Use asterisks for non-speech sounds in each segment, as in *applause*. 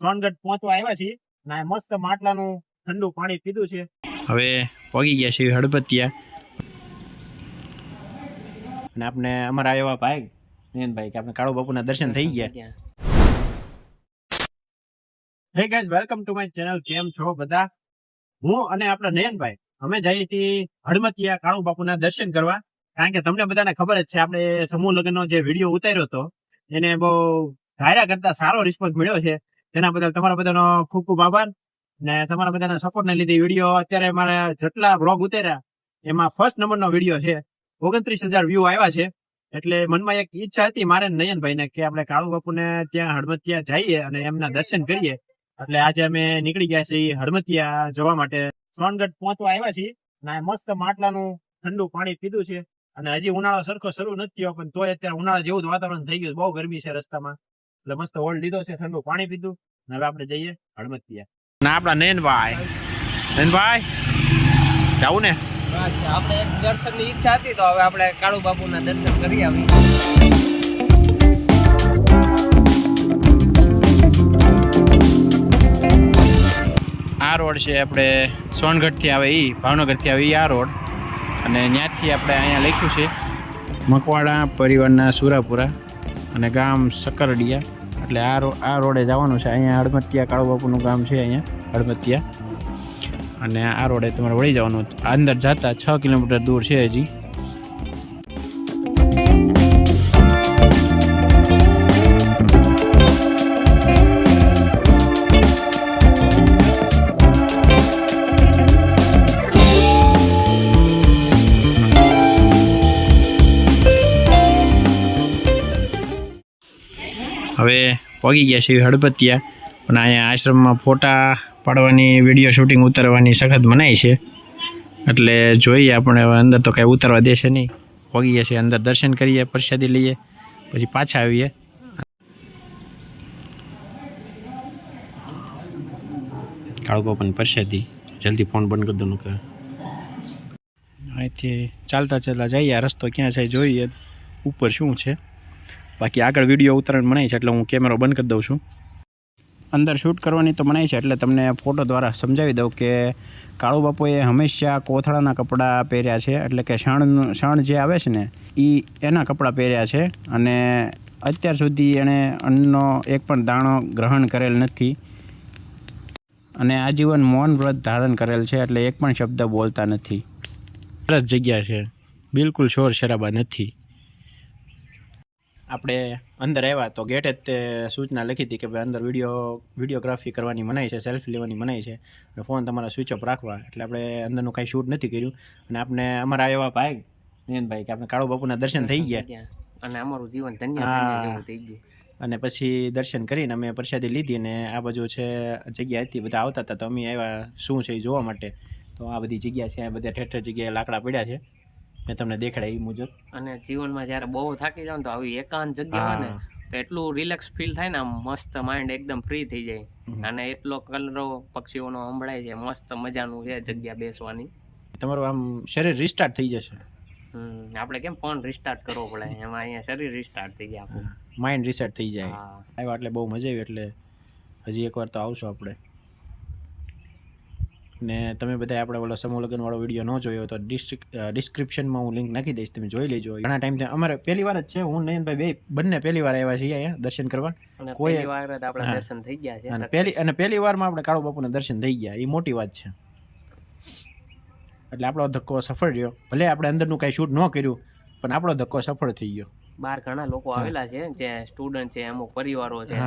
સોનગઢ પહોંચવા આવ્યા છીએ અને મસ્ત માટલાનું ઠંડુ પાણી પીધું છે. હવે પગી ગયા છે હળપતિયા અને આપણે અમારા એવા ભાઈ નયનભાઈ કે આપણે કાળુ બાપુના દર્શન થઈ ગયા. Hey guys welcome to my channel કેમ છો બધા? હું અને આપણા નયનભાઈ અમે જઈએ છીએ હળમતિયા કાળુ બાપુના દર્શન કરવા. કારણ કે તમને બધાને ખબર જ છે આપણે સમૂહ લગ્નનો જે વીડિયો ઉતાર્યો હતો એને બહુ ધાર્યા કરતા સારો રિસ્પોન્સ મળ્યો છે. તેના બદલ તમારા બધાનો ખૂબ ખૂબ આભાર ને તમારા બધાના સપોર્ટને લીધે વીડિયો અત્યારે મારા જેટલા બ્લોગ ઉતાર્યા, એમાં ફર્સ્ટ નંબરનો વીડિયો છે. ઓગણત્રીસ હજાર વ્યૂ આવ્યા છે. એટલે મનમાં એક ઈચ્છા હતી મારે નયનભાઈને કે આપણે કાળુ બાપુને ત્યાં હળમતિયા જઈએ અને એમના દર્શન કરીએ. એટલે આજે અમે નીકળી ગયા છીએ હળમતિયા જવા માટે. સોનગઢ પહોંચવા આવ્યા છીએ અને મસ્ત માટલાનું ઠંડુ પાણી પીધું છે. અને હજી ઉનાળો સરખો શરૂ નથી થયો, પણ તોય અત્યારે ઉનાળા જેવું જ વાતાવરણ થઈ ગયું બહુ ગરમી છે રસ્તામાં. એટલે મસ્ત હોલ્ડ લીધો છે ઠંડુ પાણી પીધું ને હવે આપણે જઈએ હળમતિયા. ના આપણા નેનભાઈ. નેનભાઈ જાવું ને? આપણે એક દર્શનની ઈચ્છા હતી તો હવે આપણે કાળુ બાપુના દર્શન કરી આવી આ રોડ છે આપણે સોનગઢથી આવે એ ભાવનગરથી આવે એ આ રોડ. અને ત્યાંથી આપણે અહીંયા લખ્યું છે મકવાડા પરિવારના સુરાપુરા. અને ગામ સકરડિયા. એટલે આ રો આ રોડે જવાનું છે. અહીંયા હળમતિયા કાળુ બાપુનું ગામ છે અહીંયા, હળમતિયા. અને આ રોડે તમારે વળી જવાનું. અંદર જતા છ કિલોમીટર દૂર છે હજી. પગી ગયા છે હળપતિયા પણ અહીંયા આશ્રમમાં ફોટા પાડવાની વીડિયો શૂટિંગ ઉતારવાની સખત મનાઈ છે. એટલે જોઈએ આપણે અંદર તો કાંઈ ઉતારવા દેશે નહીં. પગી ગયા છે અંદર દર્શન કરીએ પ્રસાદી લઈએ પછી પાછા આવીએ. કાળુ બાપાની પ્રસાદી. જલ્દી ફોન બંધ કરી દો કે અહીંથી ચાલતા ચાલતા જઈએ આ રસ્તો ક્યાં છે જોઈએ. ઉપર શું છે? બાકી આગળ વીડિયો ઉતારણ મનાય છે એટલે હું કેમેરો બંધ કરી દઉં છું. અંદર શૂટ કરવાની તો મનાય છે એટલે તમને ફોટો દ્વારા સમજાવી દઉં કે કાળુ બાપુએ હંમેશા કોથળાના કપડાં પહેર્યા છે એટલે કે શણ શણ જે આવે છે ને એ એના કપડાં પહેર્યા છે અને અત્યાર સુધી એણે અન્નનો એક પણ દાણો ગ્રહણ કરેલ નથી. અને આજીવન મૌન વ્રત ધારણ કરેલ છે એટલે એક પણ શબ્દ બોલતા નથી. સરસ જગ્યા છે. બિલકુલ શોર શરાબા નથી. આપણે અંદર આવ્યા તો ગેટે જ તે સૂચના લખી હતી કે ભાઈ અંદર વીડિયો વિડીયોગ્રાફી કરવાની મનાઈ છે સેલ્ફી લેવાની મનાઈ છે. અને ફોન તમારા સ્વિચ ઓફ રાખવા. એટલે આપણે અંદરનું કાંઈ શૂટ નથી કર્યું. અને આપણે અમારા એવા ભાઈ નયનભાઈ કે આપણે કાળુ બાપુના દર્શન થઈ ગયા. અને અમારું જીવન ધન્ય થઈ ગયું. અને પછી દર્શન કરીને અમે પ્રસાદી લીધી અને આ બાજુ છે જગ્યા હતી બધા આવતા હતા તો અમે આવ્યા શું છે એ જોવા માટે. તો આ બધી જગ્યા છે આ બધા ઠેર ઠેર જગ્યાએ લાકડા પડ્યા છે. મેં તમને દેખાડ્યા એ મુજબ. અને જીવનમાં જ્યારે બહુ થાકી જાવ ને તો આવી એકાંત જગ્યા હોય ને તો એટલું રિલેક્સ ફીલ થાય ને આમ મસ્ત માઇન્ડ એકદમ ફ્રી થઈ જાય. અને એટલો કલરો પક્ષીઓનો સંભળાય છે મસ્ત મજાનું છે જગ્યા બેસવાની. તમારું આમ શરીર રિસ્ટાર્ટ થઈ જશે. આપણે કેમ ફોન રિસ્ટાર્ટ કરવો પડે? એમાં અહીંયા શરીર રિસ્ટાર્ટ થઈ જાય આપણું. માઇન્ડ રિસેટ થઈ જાય. આવ્યા એટલે બહુ મજા આવી એટલે હજી એકવાર તો આવશો આપણે. ને તમે બધા આપણે ઓલો સમૂહ લગ્નવાળો વીડિયો ન જોયો તો ડિસ્ક્રિપ્શનમાં હું લિંક નાખી દઈશ તમે જોઈ લેજો. ઘણા ટાઈમથી અમારે પહેલી વાર જ છે. હું નયનભાઈ બે બંને પહેલી વાર આવ્યા છીએ અહીંયા દર્શન કરવા. કોઈ- વાર આપણા દર્શન થઈ ગયા છે. અને પહેલી અને પહેલી વારમાં આપણે કાળુ બાપુના દર્શન થઈ ગયા. એ મોટી વાત છે. એટલે આપણો ધક્કો સફળ રહ્યો. ભલે આપણે અંદરનું કાંઈ શૂટ ન કર્યું પણ આપણો ધક્કો સફળ થઈ ગયો. બહાર ઘણા લોકો આવેલા છે જે સ્ટુડન્ટ છે અમુક પરિવારો છે.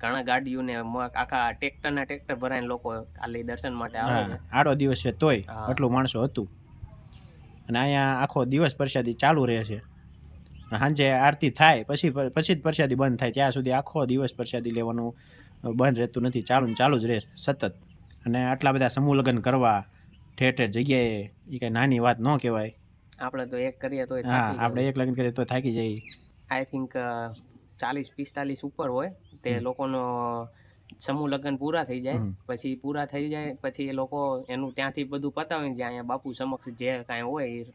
ઘણા ગાડીઓને ને આખા ટ્રેક્ટર ના ટ્રેક્ટર ભરાઈને લોકો ખાલી દર્શન માટે આવે છે. આડો દિવસ છે તોય. આટલું માણસો હતું. અને અહીંયા આખો દિવસ પ્રસાદી ચાલુ રહે છે. સાંજે આરતી થાય પછી પછી જ પ્રસાદી બંધ થાય. ત્યાં સુધી આખો દિવસ પ્રસાદી લેવાનું બંધ રહેતું નથી. ચાલુ ને ચાલુ જ રહે સતત. અને આટલા બધા સમૂહ લગ્ન કરવા ઠેર ઠેર જગ્યાએ એ કાંઈ નાની વાત ન કહેવાય. આપણે તો એક કરીએ તો હા આપણે એક લગ્ન કરીએ તો થાકી જઈએ. આઈ થિંક ચાલીસ પિસ્તાલીસ ઉપર હોય તે લોકોનો સમૂહ લગ્ન પૂરા થઈ જાય. પછી પૂરા થઈ જાય પછી એ લોકો એનું ત્યાંથી બધું પતાવીને જાય. અહીંયા બાપુ સમક્ષ જે કાંઈ હોય એ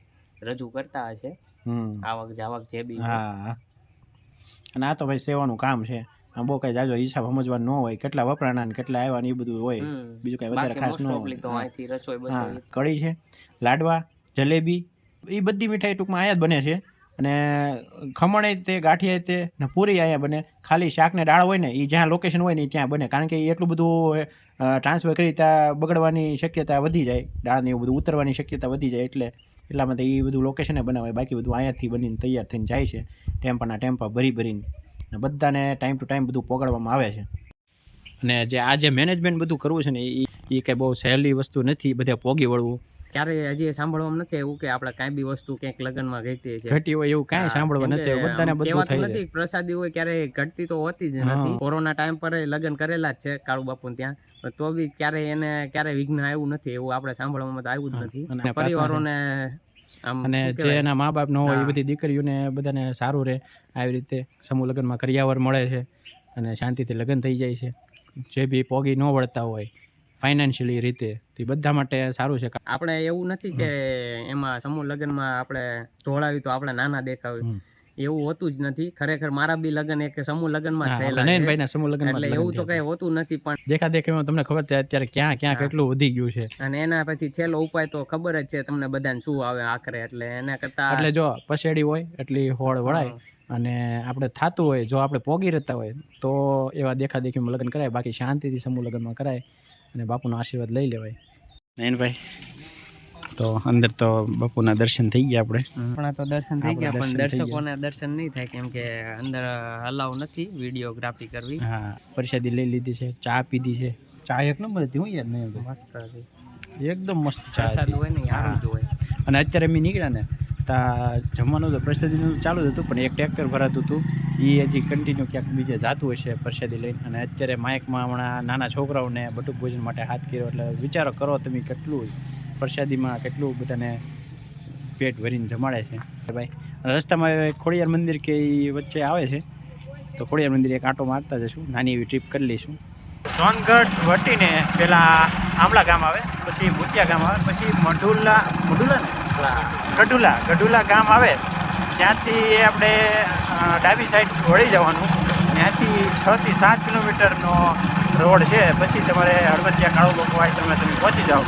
રજૂ કરતા હશે. આવક જાવક જે બી. હા. અને આ તો ભાઈ સેવાનું કામ છે. આમ બહુ કઈ જાજો હિસાબ સમજવાનું ન હોય. કેટલા વપરાણા ને કેટલા આવ્યા ને એ બધું હોય. બીજું કઈ વધારે ખાસ ન તો હોય કઢી છે લાડવા જલેબી એ બધી મીઠાઈ ટૂંકમાં અહીંયા જ બને છે. અને ખમણ તે ગાંઠિયા તે ને પૂરી અહીંયા બને. ખાલી શાકને દાળ હોય ને એ જ્યાં લોકેશન હોય ને ત્યાં બને. કારણ કે એટલું બધું ટ્રાન્સફર કરી ત્યાં બગડવાની શક્યતા વધી જાય. દાળને એવું બધું ઉતરવાની શક્યતા વધી જાય એટલે એટલા માટે એ બધું લોકેશને બનાવે બાકી બધું અહીંયાથી બનીને તૈયાર થઈને જાય છે. ટેમ્પાના ટેમ્પા ભરી ભરીને. અને બધાને ટાઈમ ટુ ટાઈમ બધું પોગાડવામાં આવે છે. અને જે આ જે મેનેજમેન્ટ બધું કરવું છે ને એ કંઈ બહુ સહેલી વસ્તુ નથી. બધા પોગી વળવું. ક્યારે હજી સાંભળવામાં નથી એવું કે આપણે કાંઈ બી વસ્તુ ક્યાંક લગ્નમાં ઘટી છે. ઘટી હોય એવું કાંઈ સાંભળવા નથી બધાને બધું થઈ નથી પ્રસાદી હોય ક્યારે ઘટતી તો હોતી જ નથી. કોરોના ટાઈમ પર લગ્ન કરેલા જ છે કાળુ બાપુ ત્યાં. તો બી ક્યારે એને ક્યારે વિઘ્ન આવ્યું નથી એવું આપણે સાંભળવામાં તો આવ્યું જ નથી. અને પરિવારોને અને જે એના મા બાપ ન હોય એ. બધી દીકરીઓને બધાને સારું રહે. આવી રીતે સમૂહ લગ્નમાં કરિયાવર મળે છે અને શાંતિથી લગ્ન થઈ જાય છે. જે બી પોગી ન વળતા હોય ફાઇનાન્શિયલી રીતે. તો એ બધા માટે સારું છે. આપણે એવું નથી કે એમાં સમૂહ લગ્નમાં આપણે જોડાવી તો આપણે નાના દેખાવી એવું હોતું જ નથી. ખરેખર મારા બી લગ્ન એક સમૂહ લગ્નમાં થયેલા નયનભાઈના સમૂહ લગ્ન એટલે એવું તો કઈ હોતું નથી પણ હતા. દેખાદેખીમાં તમને ખબર છે અત્યારે ક્યાં ક્યાં કેટલું વધી ગયું છે. અને એના પછી છેલ્લો ઉપાય તો ખબર જ છે તમને બધાને શું આવે આખરે. એટલે એના કરતા એટલે જો પસેડી હોય એટલી હોળ વળાય અને આપણે થતું હોય જો આપણે પોગી રહેતા હોય તો એવા દેખાદેખીમાં લગ્ન કરાય બાકી શાંતિથી સમૂહ લગ્નમાં કરાય. અને બાપુનો આશીર્વાદ લઈ લેવાય. નયનભાઈ તો અંદર તો બાપુના દર્શન થઈ ગયા આપણે. આપણા તો દર્શન થઈ ગયા પણ દર્શકોને દર્શન નહીં થાય કેમ કે અંદર અલાઉ નથી વિડીયોગ્રાફી કરવી. હા પ્રસાદી લઈ લીધી છે ચા પીધી છે. ચા એક નંબર હતી હું યાદ નહીં. મસ્ત હતી. એકદમ મસ્ત ચા હોય ને યાર હોય. અને અત્યારે અમે નીકળ્યા ને તા જમવાનું તો પ્રસાદીનું ચાલુ જ હતું, પણ એક ટ્રેક્ટર ભરાતું હતું. એ હજી કન્ટિન્યુ ક્યાંક બીજે જાતું હશે પ્રસાદી લઈને. અને અત્યારે માઇકમાં હમણાં નાના છોકરાઓને બટુક ભોજન માટે હાથ કર્યો. એટલે વિચારો કરો તમે કેટલું પ્રસાદીમાં કેટલું બધાને પેટ ભરીને જમાડે છે. ભાઈ, રસ્તામાં ખોડિયાર મંદિર કે એ વચ્ચે આવે છે, તો ખોડિયાર મંદિર એક આંટો મારતા જશું. નાની એવી ટ્રીપ કરી લઈશું. સોનગઢ વટીને પહેલાં આમલા ગામ આવે, પછી ભૂતિયા ગામ આવે, પછી મઢુલા મઢુલા ગઢુલા. ગઢુલા ગામ આવે ત્યાંથી આપણે ડાબી સાઈડ વળી જવાનું. ત્યાંથી છ થી સાત કિલોમીટરનો રોડ છે. પછી તમારે હળવદિયા કાળો લોકો હોય તમે તમે પહોંચી જાઓ.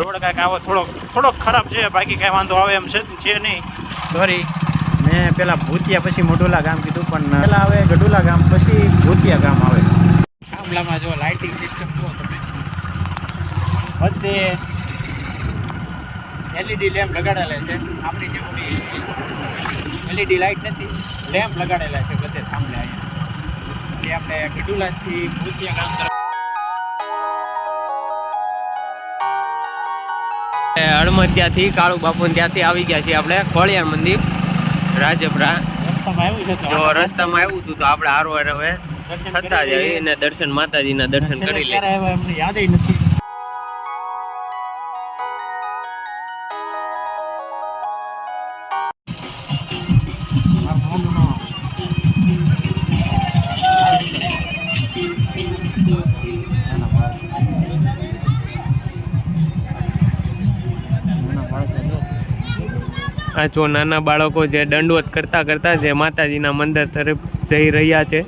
રોડ કાંઈક આવો થોડોક થોડોક ખરાબ છે બાકી કાંઈ વાંધો આવે એમ છે છે નહીં. સોરી મેં પેલા ભૂતિયા પછી મોઢુલા ગામ કીધું પણ પહેલાં આવે ગઢુલા ગામ પછી ભૂતિયા ગામ આવે. આમલામાં જો લાઇટિંગ સિસ્ટમ જુઓ તમે. બધે એલઈડી લેમ્પ લગાડેલા છે. આપણી જે મોટી એલઈડી લાઇટ નથી લેમ્પ લગાડેલા છે બધે થાંભલે અહીંયા. જે આપણે ગઢુલાથી ભૂતિયા ગામ તરફ હળમતિયાથી કાળુ બાપુ ત્યાંથી આવી ગયા છીએ આપણે ખોળિયાર મંદિર રાજપરા. જો રસ્તામાં આવ્યું હતું તો આપણે હારો હવે થતા જઈએ અને દર્શન માતાજીના દર્શન કરી લઈએ. યાદ નથી. આ જો નાના બાળકો જે દંડવત કરતા કરતા જે માતાજીના મંદિર તરફ જઈ રહ્યા છે.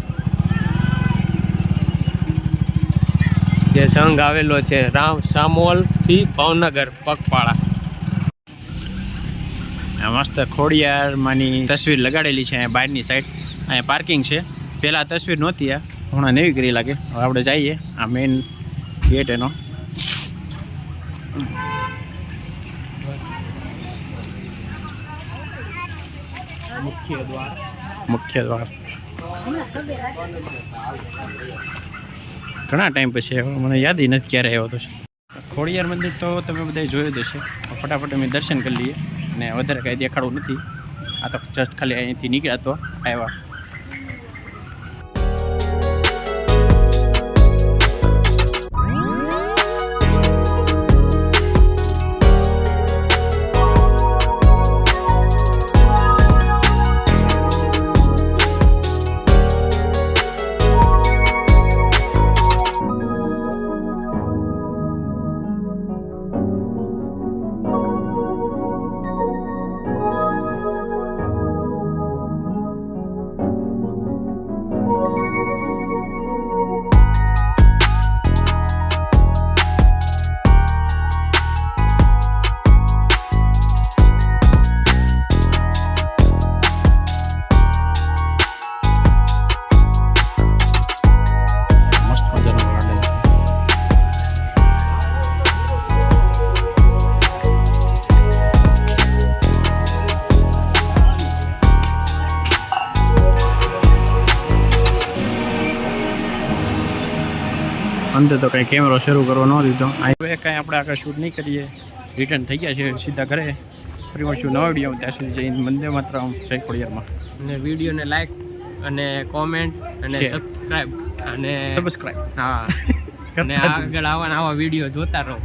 જે સંઘ આવેલો છે રામ સામોલથી ભાવનગર પગપાળા. મસ્ત ખોડિયારમાંની તસવીર લગાડેલી છે અહીંયા બહારની સાઈડ અહીંયા પાર્કિંગ છે. પહેલાં તસવીર નહોતી આ. હમણાં નવી કરી લાગે. હવે આપણે જઈએ આ મેઇન ગેટ એનો. મુખ્ય દ્વાર. મુખ્ય દ્વાર. ઘણા ટાઈમ પછી મને યાદ નથી ક્યારે આવ્યો તો ખોડિયાર મંદિર તો તમે બધા જોયું જ હશે. ફટાફટ અમે દર્શન કરી લઈએ. અને વધારે કાંઈ દેખાડવું નથી. આ તો જસ્ટ ખાલી અહીંથી નીકળ્યા તો આવ્યા. અંદર તો કંઈ કેમેરો શરૂ કરવો ન દીધો. હવે કાંઈ આપણે આગળ શૂટ નહીં કરીએ. રિટર્ન થઈ ગયા છે સીધા ઘરે. ફરી મળશું નવા વીડિયો ત્યાં સુધી જઈને મંદિર માત્ર જય ખોડિયારમાં. અને વિડીયોને લાઈક અને કોમેન્ટ અને સબસ્ક્રાઈબ અને સબસ્ક્રાઈબ હા. *laughs* અને આગળ આવા આવા વીડિયો જોતા રહો.